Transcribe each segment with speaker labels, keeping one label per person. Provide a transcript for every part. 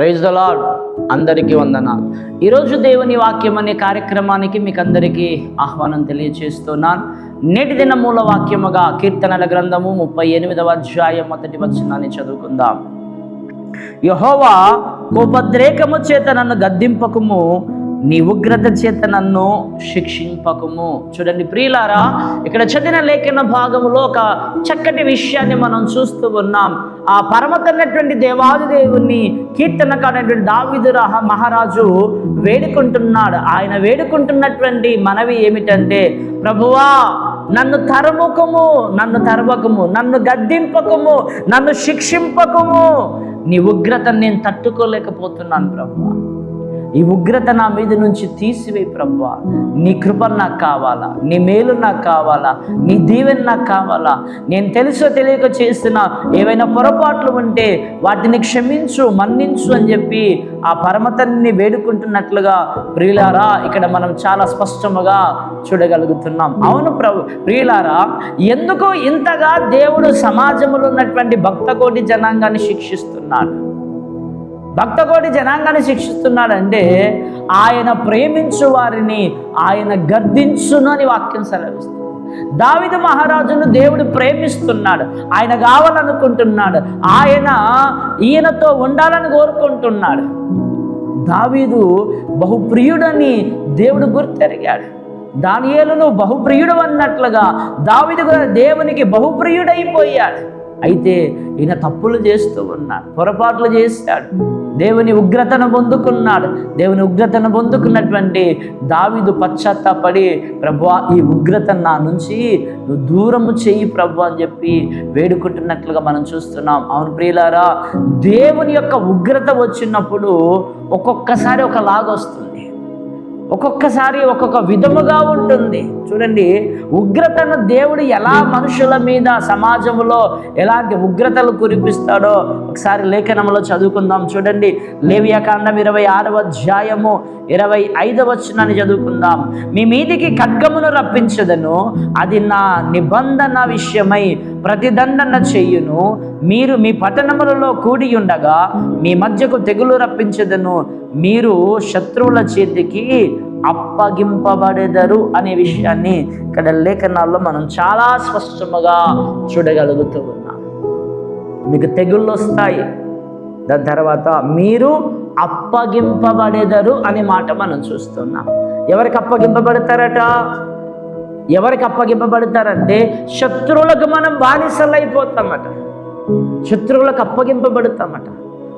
Speaker 1: Praise the lord అందరికీ వందనాలు. ఈరోజు దేవుని వాక్యం అనే కార్యక్రమానికి మీకు అందరికీ ఆహ్వానం తెలియజేస్తున్నాను నేటి దిన మూల వాక్యముగా కీర్తనల గ్రంథము ముప్పై ఎనిమిదవ అధ్యాయం మొదటి వచనాన్ని చదువుకుందాం. యహోవా కోపద్రేకము చేత నన్ను గద్దింపకము. నీ ఉగ్రత చేత నన్ను శిక్షింపకము. చూడండి ప్రియులారా ఇక్కడ చదివిన లేఖన భాగంలో ఒక చక్కటి విషయాన్ని మనం చూస్తూ ఉన్నాం. ఆ పరమతన్నటువంటి దేవాది దేవుణ్ణి కీర్తనకాడైనటువంటి దావిదు రహ మహారాజు వేడుకుంటున్నాడు. ఆయన వేడుకుంటున్నటువంటి మనవి ఏమిటంటే ప్రభువా నన్ను తరముకము నన్ను తరవకము నన్ను గద్దింపకము నన్ను శిక్షింపకము. నీ ఉగ్రతను నేను తట్టుకోలేకపోతున్నాను ప్రభువా. ఈ ఉగ్రత నా మీద నుంచి తీసివేయి ప్రభువా నీ కృప నాకు కావాలా? నీ మేలు నాకు కావాలా? నీ దీవెన నాకు కావాలా? నేను తెలుసో తెలియక చేసిన ఏవైనా పొరపాట్లు ఉంటే వాటిని క్షమించు మన్నించు అని చెప్పి ఆ పరమతన్ని వేడుకుంటున్నట్లుగా ప్రియులారా ఇక్కడ మనం చాలా స్పష్టముగా చూడగలుగుతున్నాం. అవును ప్రభు ప్రియులారా ఎందుకు ఇంతగా దేవుడు సమాజంలో ఉన్నటువంటి భక్త కోటి జనాంగాన్ని శిక్షిస్తున్నాడు. భక్తకోటి జనాంగాన్ని శిక్షిస్తున్నాడంటే ఆయన ప్రేమించు వారిని ఆయన గర్దించును అని వాక్యం సెలవిస్తుంది. దావిద మహారాజును దేవుడు ప్రేమిస్తున్నాడు. ఆయన కావాలనుకుంటున్నాడు. ఆయన ఈయనతో ఉండాలని కోరుకుంటున్నాడు. దావీదు బహుప్రియుడని దేవుడు గుర్తెరిగాడు. దానియేలును బహుప్రియుడు అన్నట్లుగా దావిదు కూడా దేవునికి బహుప్రియుడైపోయాడు. అయితే ఈయన తప్పులు చేస్తూ ఉన్నాడు పొరపాట్లు చేశాడు. దేవుని ఉగ్రతను పొందుకున్నాడు. దేవుని ఉగ్రతను పొందుకున్నటువంటి దావిదు పశ్చాత్తాపడి ప్రభా ఈ ఉగ్రత నా నుంచి నువ్వు దూరము చెయ్యి ప్రభు అని చెప్పి వేడుకుంటున్నట్లుగా మనం చూస్తున్నాం. అవును ప్రియులారా దేవుని యొక్క ఉగ్రత వచ్చినప్పుడు ఒక్కొక్కసారి ఒకలాగా వస్తుంది. ఒక్కొక్కసారి ఒక్కొక్క విధముగా ఉంటుంది. చూడండి ఉగ్రతను దేవుడు ఎలా మనుషుల మీద సమాజంలో ఎలాంటి ఉగ్రతలు కురిపిస్తాడో ఒకసారి లేఖనంలో చదువుకుందాం. చూడండి లేవియాకాండం ఇరవై ఆరవ అధ్యాయము ఇరవై ఐదవ వచనాన్ని చదువుకుందాం. మీ మీదికి ఖడ్గమును రప్పించదను అది నా నిబంధన విషయమై ప్రతిదండన చెయ్యును మీరు మీ పట్టణములలో కూడి ఉండగా మీ మధ్యకు తెగులు రప్పించదను. మీరు శత్రువుల చేతికి అప్పగింపబడెదరు అనే విషయాన్ని ఇక్కడ లేఖనాల్లో మనం చాలా స్పష్టముగా చూడగలుగుతూ ఉన్నాం. మీకు తెగుళ్ళు వస్తాయి. దాని తర్వాత మీరు అప్పగింపబడేదరు అనే మాట మనం చూస్తున్నాం. ఎవరికి అప్పగింపబడతారట? ఎవరికి అప్పగింపబడతారంటే శత్రువులకు మనం బానిసలైపోతామట. శత్రువులకు అప్పగింపబడతామట.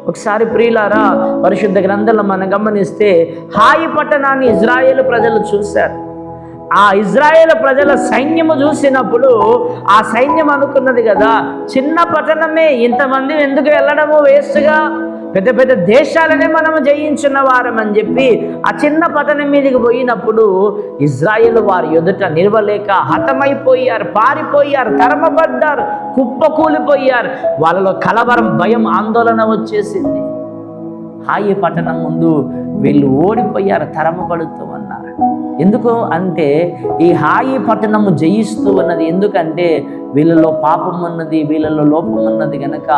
Speaker 1: ఒకసారి ప్రియులారా పరిశుద్ధ గ్రంథంలో మనం గమనిస్తే హాయి పట్టణాన్ని ఇజ్రాయేల్ ప్రజలు చూశారు. ఆ ఇజ్రాయేల్ ప్రజల సైన్యము చూసినప్పుడు ఆ సైన్యం అనుకున్నది కదా చిన్న పట్టణమే ఇంతమంది ఎందుకు వెళ్ళడము వేస్ట్గా? పెద్ద పెద్ద దేశాలనే మనము జయించిన వారం అని చెప్పి ఆ చిన్న పట్టణం మీదకి పోయినప్పుడు ఇజ్రాయెల్ వారి ఎదుట నిలవలేక హతమైపోయారు పారిపోయారు తరమబడ్డారు కుప్పకూలిపోయారు. వాళ్ళలో కలవరం భయం ఆందోళన వచ్చేసింది. హాయి పట్టణం ముందు వీళ్ళు ఓడిపోయారు తరమబడుతూ ఎందుకు అంటే ఈ హాయి పట్టణము జయిస్తూ ఉన్నది ఎందుకంటే వీళ్ళలో పాపం ఉన్నది వీళ్ళలో లోపం ఉన్నది కనుక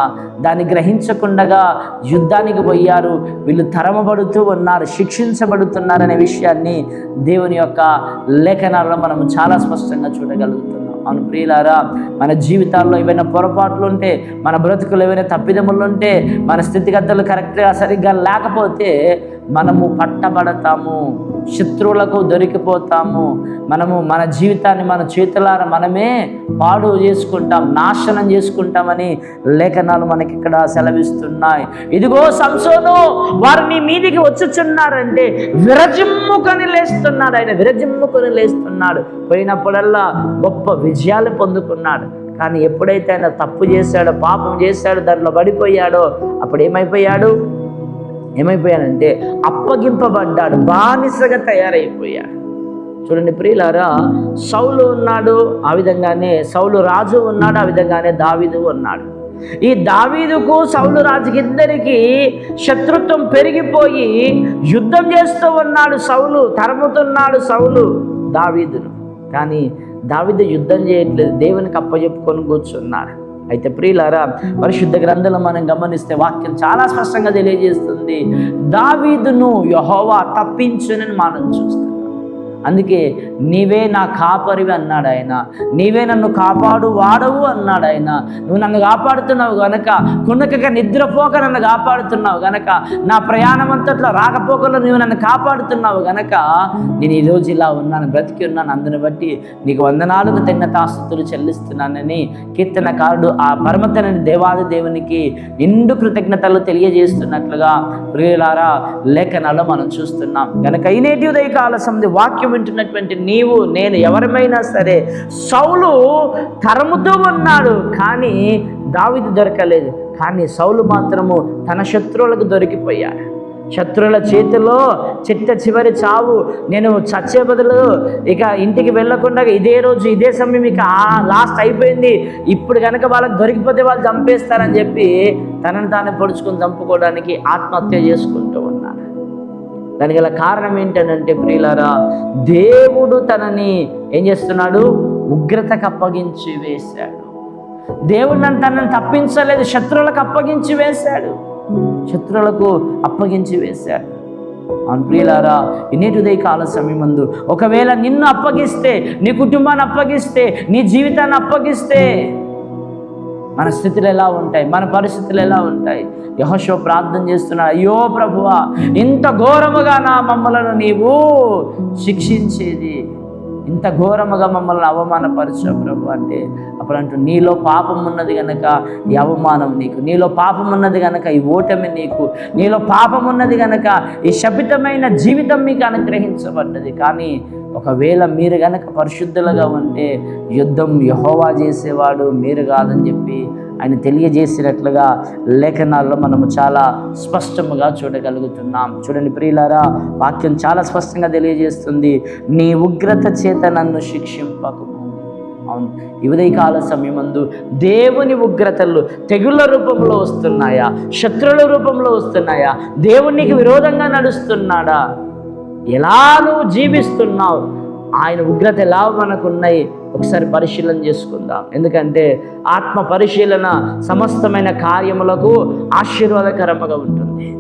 Speaker 1: దాన్ని గ్రహించకుండగా యుద్ధానికి పోయారు. వీళ్ళు తరమబడుతూ ఉన్నారు శిక్షించబడుతున్నారనే విషయాన్ని దేవుని యొక్క లేఖనాల్లో మనం చాలా స్పష్టంగా చూడగలుగుతున్నాం. అవును ప్రియులారా మన జీవితాల్లో ఏవైనా పొరపాట్లు ఉంటే మన బ్రతుకులు ఏవైనా తప్పిదములు ఉంటే మన స్థితిగతులు కరెక్ట్గా సరిగ్గా లేకపోతే మనము పట్టబడతాము. శత్రువులకు దొరికిపోతాము. మనము మన జీవితాన్ని మన చేతులార మనమే పాడు చేసుకుంటాం నాశనం చేసుకుంటామని లేఖనాలు మనకి ఇక్కడ సెలవిస్తున్నాయి. ఇదిగో సంసోను వారు నీ మీదికి వచ్చుచున్నారంటే విరజిమ్ముకొని లేస్తున్నాడు ఆయన విరజిమ్ముకొని లేస్తున్నాడు. పోయినప్పుడల్లా గొప్ప విజయాలు పొందుకున్నాడు. కానీ ఎప్పుడైతే ఆయన తప్పు చేశాడో పాపం చేశాడో దాంట్లో పడిపోయాడో అప్పుడు ఏమైపోయాడు? ఏమైపోయానంటే అప్పగింపబడ్డాడు బానిసగా తయారైపోయాడు. చూడండి ప్రియులారా సౌలు ఉన్నాడు ఆ విధంగానే సౌలు రాజు ఉన్నాడు ఆ విధంగానే దావీదు ఉన్నాడు. ఈ దావీదుకు సౌలు రాజుకిద్దరికి శత్రుత్వం పెరిగిపోయి యుద్ధం చేస్తూ ఉన్నాడు సౌలు తరుముతున్నాడు సౌలు దావీదును. కానీ దావీదు యుద్ధం చేయట్లేదు దేవునికి అప్పచెప్పుకొని కూర్చున్నాడు. అయితే ప్రియులారా పరిశుద్ధ గ్రంథంలో మనం గమనిస్తే వాక్యం చాలా స్పష్టంగా తెలియజేస్తుంది. దావీదును యహోవా తప్పించునని మనం చూస్తాం. అందుకే నీవే నా కాపరివి అన్నాడు ఆయన. నీవే నన్ను కాపాడు వాడవు అన్నాడు ఆయన. నువ్వు నన్ను కాపాడుతున్నావు గనక కొనకగా నిద్రపోక నన్ను కాపాడుతున్నావు గనక నా ప్రయాణం అంతట్లో రాకపోకలో నువ్వు నన్ను కాపాడుతున్నావు గనక నేను ఈరోజు ఇలా ఉన్నాను బ్రతికి ఉన్నాను అందుని బట్టి నీకు వందనాలుగు తిన్న తాస్తుతులు చెల్లిస్తున్నానని కీర్తనకారుడు ఆ పరమతనని దేవాది దేవునికి నిండు కృతజ్ఞతలు తెలియజేస్తున్నట్లుగా ప్రియులారా లేఖనాల్లో మనం చూస్తున్నాం. కనుక ఈ నేటి ఉదయకాల సంధి వాక్యం వింటున్నటువంటి నీవు నేను ఎవరిమైనా సరే సౌలు తరముతూ ఉన్నాడు కానీ దావిది దొరకలేదు. కానీ సౌలు మాత్రము తన శత్రువులకు దొరికిపోయాడు. శత్రువుల చేతిలో చిట్ట చివరి చావు. నేను చచ్చే బదులు ఇక ఇంటికి వెళ్ళకుండా ఇదే రోజు ఇదే సమయం ఇక లాస్ట్ అయిపోయింది. ఇప్పుడు కనుక వాళ్ళకి దొరికిపోతే వాళ్ళు చంపేస్తారని చెప్పి తనని తాను పొడుచుకొని చంపుకోవడానికి ఆత్మహత్య చేసుకుంటూ దానికి గల కారణం ఏంటంటే ప్రియులారా దేవుడు తనని ఏం చేస్తున్నాడు? ఉగ్రతకు అప్పగించి వేశాడు. దేవుడు నన్ను తనని తప్పించలేదు శత్రువులకు అప్పగించి వేశాడు. శత్రువులకు అప్పగించి వేశాడు. ప్రియులారా నేటి ఉదయ కాల సమయమందు ఒకవేళ నిన్ను అప్పగిస్తే నీ కుటుంబాన్ని అప్పగిస్తే నీ జీవితాన్ని అప్పగిస్తే మన స్థితులు ఎలా ఉంటాయి? మన పరిస్థితులు ఎలా ఉంటాయి? యహోషో ప్రార్థన చేస్తున్నాడు అయ్యో ప్రభువా ఇంత ఘోరముగా నా మమ్మలను నీవు శిక్షించేది ఇంత ఘోరముగా మమ్మల్ని అవమానపరిచావు ప్రభు అంటే అప్పుడు అంటూ నీలో పాపం ఉన్నది గనక ఈ అవమానం నీకు నీలో పాపం ఉన్నది గనక ఈ ఓటమి నీకు నీలో పాపం ఉన్నది గనక ఈ శపితమైన జీవితం మీకు అనుగ్రహించబడ్డది. కానీ ఒకవేళ మీరు గనక పరిశుద్ధులుగా ఉంటే యుద్ధం యహోవా చేసేవాడు మీరు కాదని చెప్పి ఆయన తెలియజేసినట్లుగా లేఖనాల్లో మనము చాలా స్పష్టముగా చూడగలుగుతున్నాం. చూడండి ప్రియులారా వాక్యం చాలా స్పష్టంగా తెలియజేస్తుంది. నీ ఉగ్రత చేత నన్ను శిక్షింపకు అవును ఈ ఉదయకాల సమయమందు దేవుని ఉగ్రతలు తెగుళ్ళ రూపంలో వస్తున్నాయా? శత్రుల రూపంలో వస్తున్నాయా? దేవునికి విరోధంగా నడుస్తున్నాడా? ఎలా నువ్వు జీవిస్తున్నావు? ఆయన ఉగ్రత ఎలా మనకున్నాయి ఒకసారి పరిశీలన చేసుకుందాం. ఎందుకంటే ఆత్మ పరిశీలన సమస్తమైన కార్యములకు ఆశీర్వాదకరముగా ఉంటుంది.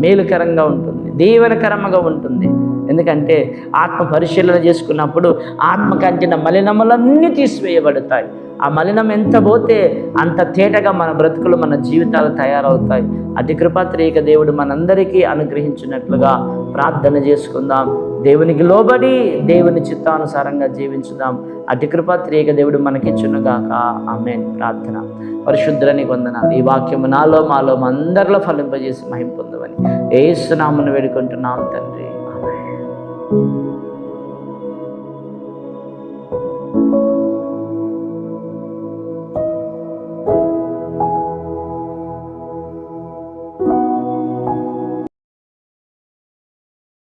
Speaker 1: మేలుకరంగా ఉంటుంది. దీవెనకరంగా ఉంటుంది. ఎందుకంటే ఆత్మ పరిశీలన చేసుకున్నప్పుడు ఆత్మ కంటిన మలినములన్నీ తీసివేయబడతాయి. ఆ మలినం ఎంత పోతే అంత తేటగా మన బ్రతుకులు మన జీవితాలు తయారవుతాయి. అతి కృపాత్రేక దేవుడు మనందరికీ అనుగ్రహించినట్లుగా ప్రార్థన చేసుకుందాం. దేవునికి లోబడి దేవుని చిత్తానుసారంగా జీవించుదాం. అటు కృప త్రియక దేవుడు మనకిచ్చునుగాక ఆమె ప్రార్థన. పరిశుద్ధులని వందనాలు. ఈ వాక్యము నాలో మాలో అందరిలో ఫలింపజేసి మహిం పొందవని సునామను వేడుకుంటున్నాం తండ్రి. ఆమేన్.